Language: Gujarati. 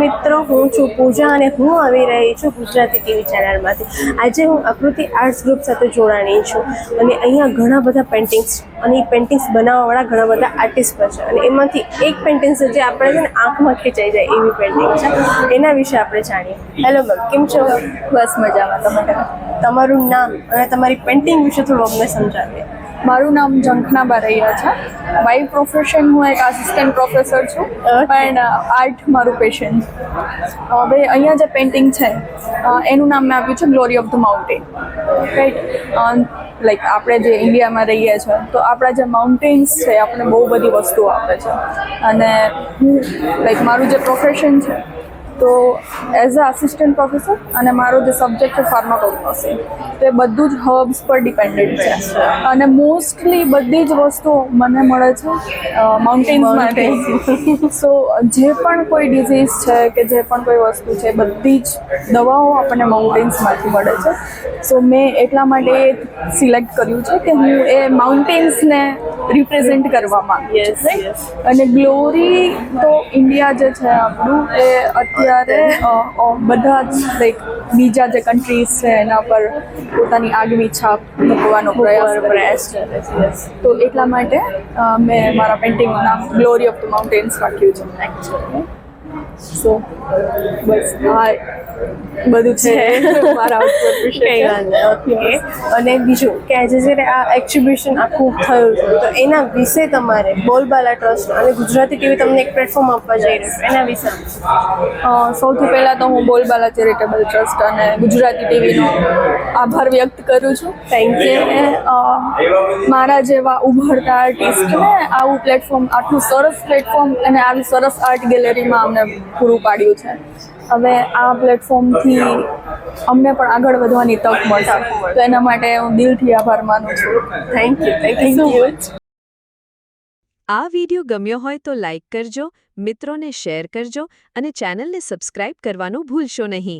મિત્રો હું છું પૂજા અને હું આવી રહી છું ગુજરાતી ટીવી ચેનલમાંથી. આજે હું આકૃતિ આર્ટ્સ ગ્રુપ સાથે જોડાણી છું અને અહીંયા ઘણા બધા પેઇન્ટિંગ્સ અને એ પેઇન્ટિંગ્સ બનાવવાવાળા ઘણા બધા આર્ટિસ્ટ પણ છે. અને એમાંથી એક પેઇન્ટિંગ છે જે આપણે છે ને આંખમાં ખેંચાઈ જાય એવી પેઇન્ટિંગ છે. એના વિશે આપણે જાણીએ. હેલો મેમ કેમ છો? બસ મજામાં. તમારે તમારું નામ અને તમારી પેઇન્ટિંગ વિશે થોડું અમને સમજાવીએ. મારું નામ ઝંખના બારૈયા છે. બાય પ્રોફેશન હું એક આસિસ્ટન્ટ પ્રોફેસર છું પણ આર્ટ મારું પેશન હવે અહીંયા જે પેઇન્ટિંગ છે એનું નામ મેં આપ્યું છે glory of the mountain right like આપણે જે ઇન્ડિયામાં રહીએ છીએ તો આપણા જે માઉન્ટેન્સ છે આપણે બહુ બધી વસ્તુઓ આપે છે. અને હું લાઈક મારું જે પ્રોફેશન છે તો એઝ અ આસિસ્ટન્ટ પ્રોફેસર અને મારો જે સબ્જેક્ટ છે ફાર્માકોલોજી તો એ બધું જ હર્બ્સ પર ડિપેન્ડન્ટ છે. અને મોસ્ટલી બધી જ વસ્તુઓ મને મળે છે માઉન્ટેન્સમાંથી સો જે પણ કોઈ ડિઝીઝ છે કે જે પણ કોઈ વસ્તુ છે બધી જ દવાઓ આપણને માઉન્ટેન્સમાંથી મળે છે. સો મેં એટલા માટે સિલેક્ટ કર્યું છે કે હું એ માઉન્ટેન્સને રિપ્રેઝેન્ટ કરવા માંગીએ છીએ અને ગ્લોરી તો ઇન્ડિયા જે છે આપણું એ અત્યારે બધા જ લાઈક બીજા જે કન્ટ્રીઝ છે એના પર પોતાની આગવી છાપ મૂકવાનો પ્રયાસ પ્રયાસ છે. તો એટલા માટે મેં મારા પેઇન્ટિંગનું નામ ગ્લોરી ઓફ ધ માઉન્ટેન્સ રાખ્યું છે. સો બસ આ બધું છે. મારા વિશે ઓકે અને બીજું કે આજે જ્યારે આ એક્ઝિબિશન આખું થયું. છે તો એના વિશે તમારે બોલબાલા ટ્રસ્ટ અને ગુજરાતી ટીવી તમને એક પ્લેટફોર્મ આપવા જઈ રહ્યું છે. એના વિશે. સૌથી પહેલાં તો હું બોલબાલા ચેરિટેબલ ટ્રસ્ટ અને ગુજરાતી ટીવીનો આભાર વ્યક્ત કરું છું. થેન્ક યુ મારા જેવા ઉભરતા આર્ટિસ્ટને આવું પ્લેટફોર્મ આટલું સરસ પ્લેટફોર્મ અને આવી સરસ આર્ટ ગેલેરીમાં અમને પૂરું પાડ્યું છે. હવે આ પ્લેટફોર્મથી અમને પણ આગળ વધવાની તક મળશે. તો એના માટે હું દિલથી આભાર માનું છું. Thank you thank you much આ વિડિયો ગમ્યો હોય તો લાઇક કરજો, મિત્રોને શેર કરજો અને ચેનલને સબસ્ક્રાઇબ કરવાનું ભૂલશો નહીં.